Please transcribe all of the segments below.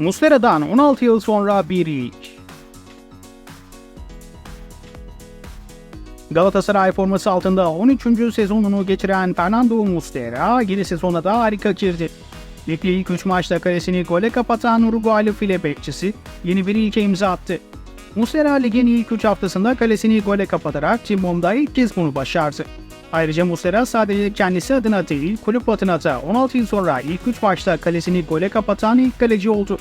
Muslera'dan 16 yıl sonra bir ilk. Galatasaray forması altında 13. sezonunu geçiren Fernando Muslera yeni sezona da harika girdi. Ligde ilk 3 maçta kalesini gole kapatan Uruguaylı file bekçisi yeni bir ilke imza attı. Muslera ligin ilk 3 haftasında kalesini gole kapatarak Timbom'da ilk kez bunu başardı. Ayrıca Muslera sadece kendisi adına değil kulüp adına da 16 yıl sonra ilk 3 maçta kalesini gole kapatan ilk kaleci oldu.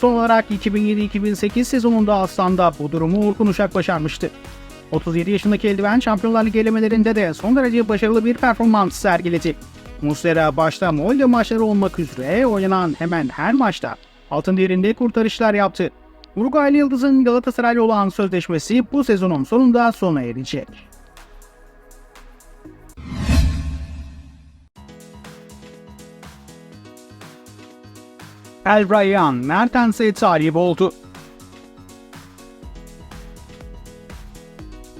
Son olarak 2007-2008 sezonunda Aslan'da bu durumu Orkun Uşak başarmıştı. 37 yaşındaki eldiven Şampiyonlar Ligi elemelerinde de son derece başarılı bir performans sergiledi. Muslera başta Molde maçları olmak üzere oynanan hemen her maçta altın değerinde kurtarışlar yaptı. Uruguaylı Yıldız'ın Galatasaray'la olan sözleşmesi bu sezonun sonunda sona erecek. El Rayyan Mertens'e talip oldu.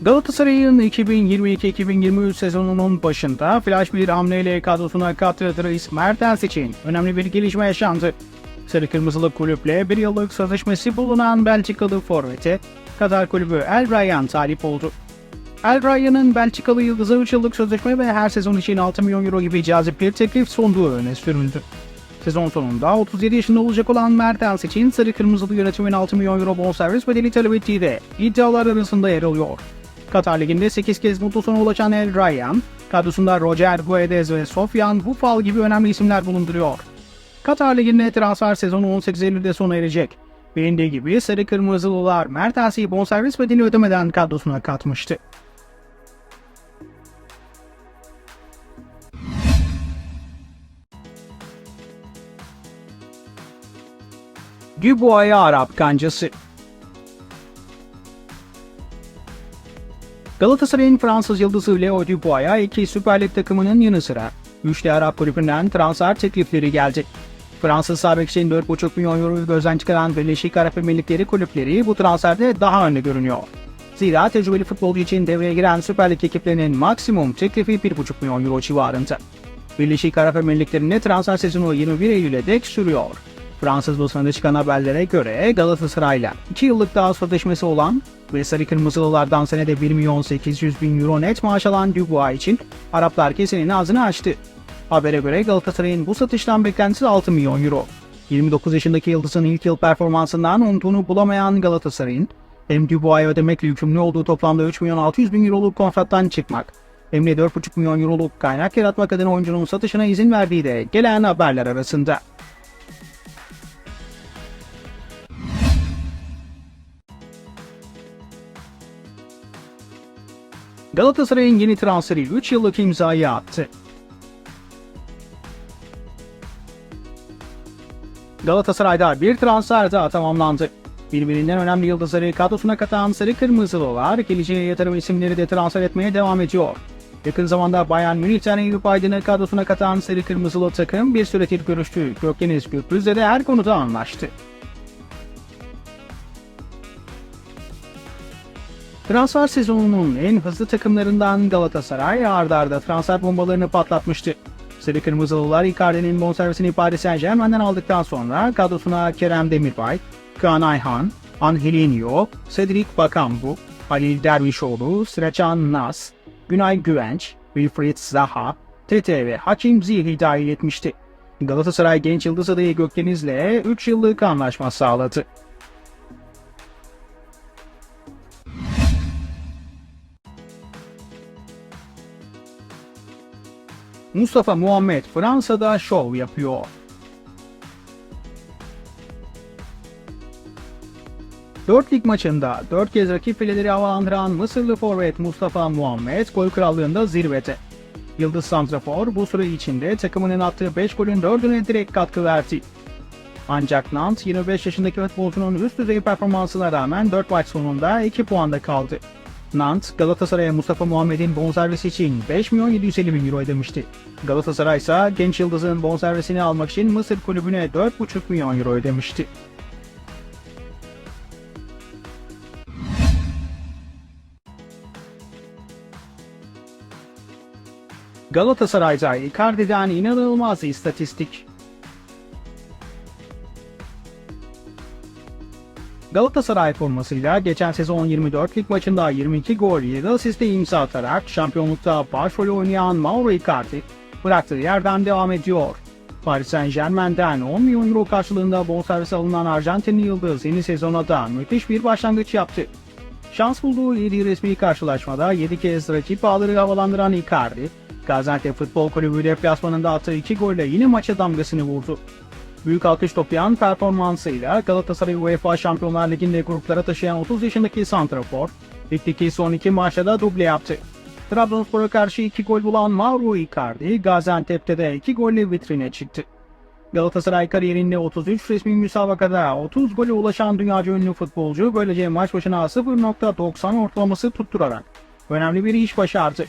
Galatasaray'ın 2022-2023 sezonunun başında flash bir hamleyle kadrosuna Dries Mertens için önemli bir gelişme yaşandı. Sarı Kırmızılı kulüple bir yıllık sözleşmesi bulunan Belçikalı forvete Katar kulübü El Rayyan talip oldu. El Rayyan'ın Belçikalı Yıldız'a 3 yıllık sözleşme ve her sezon için 6 milyon euro gibi cazip bir teklif sunduğu öne sürüldü. Sezon sonunda 37 yaşında olacak olan Mertens için Sarı Kırmızılı yönetimin 6 milyon euro bonservis bedeli talep ettiği de iddialar arasında yer alıyor. Katar Ligi'nde 8 kez mutlu sona ulaşan El Rayyan, kadrosunda Roger Guedes ve Sofyan Bufal gibi önemli isimler bulunduruyor. Katar Ligi'nde transfer sezonu 18 Eylül'de sona erecek. Bilindiği gibi Sarı Kırmızılılar Mertens'i bonservis bedeli ödemeden kadrosuna katmıştı. Dubois'a Arap kancası Galatasaray'ın Fransız yıldızı Leo Dubois'a iki Süper Lig takımının yanı sıra 3 de Arap kulübünden transfer teklifleri geldi. Fransız sabek için 4,5 milyon euro gözden çıkaran Birleşik Arap Emirlikleri kulüpleri bu transferde daha önde görünüyor. Zira tecrübeli futbolcu için devreye giren Süper Lig ekiplerinin maksimum teklifi 1,5 milyon euro civarında. Birleşik Arap Emirlikleri'nde transfer sezonu 21 Eylül'e dek sürüyor. Fransız basınında çıkan haberlere göre Galatasaray'la 2 yıllık daha sözleşmesi olan ve Sarı Kırmızılılardan senede 1 milyon 800 bin euro net maaş alan Dubois için Araplar kesenin ağzını açtı. Habere göre Galatasaray'ın bu satıştan beklentisi 6 milyon euro. 29 yaşındaki Yıldız'ın ilk yıl performansından umduğunu bulamayan Galatasaray'ın hem Dubois'a ödemekle yükümlü olduğu toplamda 3 milyon 600 bin euroluk kontrattan çıkmak hem de 4,5 milyon euroluk kaynak yaratmak adına oyuncunun satışına izin verdiği de gelen haberler arasında. Galatasaray'ın yeni transferi 3 yıllık imzayı attı. Galatasaray'da bir transfer daha tamamlandı. Birbirinden önemli yıldızları kadrosuna katan Sarı Kırmızılılar geleceğe yatırım isimleri de transfer etmeye devam ediyor. Yakın zamanda Bayern Münih'ten Eyüp Aydın'ı kadrosuna katan Sarı Kırmızılı takım bir süredir görüştü. Gökdeniz Gürpüz'le de her konuda anlaştı. Transfer sezonunun en hızlı takımlarından Galatasaray ardarda arda transfer bombalarını patlatmıştı. Sarı Kırmızılılar Icardi'nin bonservisini Paris Saint Germain'den aldıktan sonra kadrosuna Kerem Demirbay, Kaan Ayhan, Angelinho, Cedric Bakambu, Halil Dervişoğlu, Sreçan Nas, Günay Güvenç, Wilfried Zaha, Tete ve Hakim Ziyeh'i dahil etmişti. Galatasaray genç yıldız adayı Gökdeniz'le 3 yıllık anlaşma sağladı. Mustafa Muhammed Fransa'da şov yapıyor. Dört lig maçında dört kez rakip fileleri havalandıran Mısırlı forvet Mustafa Muhammed gol krallığında zirvede. Yıldız Santrafor bu süre içinde takımının attığı 5 golün 4'üne direkt katkı verdi. Ancak Nant 25 yaşındaki futbolcunun üst düzey performansına rağmen 4 maç sonunda 2 puanda kaldı. Nant, Galatasaray'a Mustafa Muhammed'in bonservisi için 5 milyon 750 bin euro ödemişti. Galatasaray ise genç yıldızın bonservisini almak için Mısır kulübüne 4,5 milyon euro ödemişti. Galatasaray'da Icardi'den inanılmaz istatistik. Galatasaray formasıyla geçen sezon 24 lig maçında 22 gol 7 asiste imza atarak şampiyonlukta başrolü oynayan Mauro Icardi bıraktığı yerden devam ediyor. Paris Saint Germain'den 10 milyon euro karşılığında bonservis alınan Arjantinli Yıldız yeni sezona da müthiş bir başlangıç yaptı. Şans bulduğu 7 resmi karşılaşmada 7 kez rakip ağları havalandıran Icardi, Gaziantep Futbol Kulübü deplasmanında attığı 2 golle yine maça damgasını vurdu. Büyük alkış toplayan performansıyla Galatasaray UEFA Şampiyonlar Ligi'nde gruplara taşıyan 30 yaşındaki Santrafor, ligdeki son iki maçta da duble yaptı. Trabzonspor'a karşı 2 gol bulan Mauro Icardi, Gaziantep'te de 2 golle vitrine çıktı. Galatasaray kariyerinde 33 resmi müsabakada 30 gole ulaşan dünyaca ünlü futbolcu böylece maç başına 0.90 ortalaması tutturarak önemli bir iş başardı.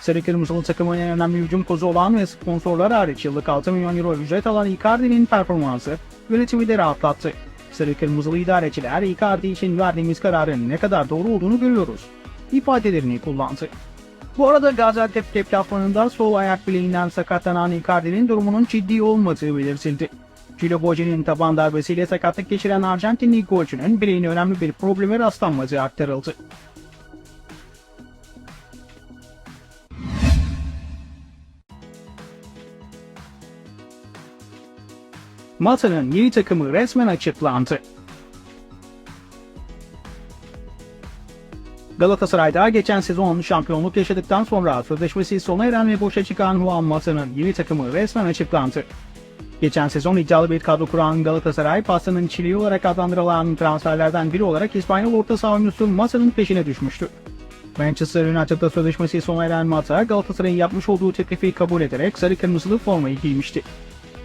Sarı Kırmızılı takımın en önemli hücum kozu olan ve sponsorlar hariç yıllık 6 milyon euro ücret alan Icardi'nin performansı yönetimi de rahatlattı. Sarı Kırmızılı idareciler Icardi için verdiğimiz kararın ne kadar doğru olduğunu görüyoruz ifadelerini kullandı. Bu arada Gaziantep deplasmanında sol ayak bileğinden sakatlanan Icardi'nin durumunun ciddi olmadığı belirtildi. Cilo Boce'nin taban darbesiyle sakatlık geçiren Arjantinli golcünün bileğine önemli bir probleme rastlanmadığı aktarıldı. Mata'nın yeni takımı resmen açıklandı. Galatasaray'da geçen sezon şampiyonluk yaşadıktan sonra sözleşmesi sona eren ve boşa çıkan Juan Mata'nın yeni takımı resmen açıklandı. Geçen sezon iddialı bir kadro kuran Galatasaray, pastanın çiliği olarak adlandırılan transferlerden biri olarak İspanyol orta saha oyuncusu Mata'nın peşine düşmüştü. Manchester United'da sözleşmesi sona eren Mata, Galatasaray'ın yapmış olduğu teklifi kabul ederek sarı kırmızılı formayı giymişti.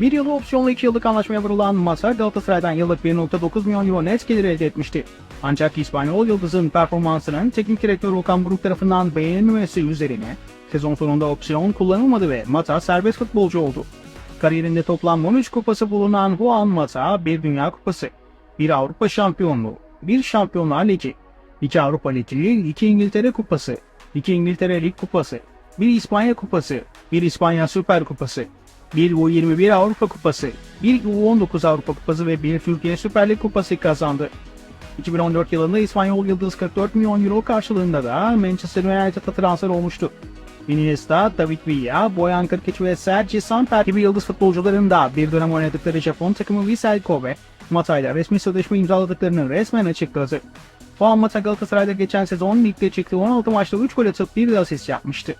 Bir yılı opsiyonlu 2 yıllık anlaşmaya varılan Mata, Galatasaray'dan yıllık 1.9 milyon euro net gelir elde etmişti. Ancak İspanyol Yıldız'ın performansının teknik direktör Okan Buruk tarafından beğenilmemesi üzerine sezon sonunda opsiyon kullanılmadı ve Mata serbest futbolcu oldu. Kariyerinde toplam 13 kupası bulunan Juan Mata, bir Dünya Kupası, bir Avrupa Şampiyonluğu, bir Şampiyonlar Ligi, iki Avrupa Ligi, iki İngiltere Kupası, iki İngiltere Lig Kupası, bir İspanya Kupası, bir İspanya Süper Kupası, bir U21 Avrupa Kupası, bir U19 Avrupa Kupası ve bir Türkiye Süper Lig Kupası kazandı. 2014 yılında İspanyol Yıldız 44 milyon euro karşılığında da Manchester United'a transfer olmuştu. Iniesta, David Villa, Boyan Kırkıç ve Sergi Samper gibi yıldız futbolcuların da bir dönem oynadıkları Japon takımı Vissel Kobe, Mata ile resmi sözleşme imzaladıklarını resmen açıkladı. Juan Mata Galatasaray'da geçen sezon ligde çıktığı 16 maçta 3 gol atıp bir de asist yapmıştı.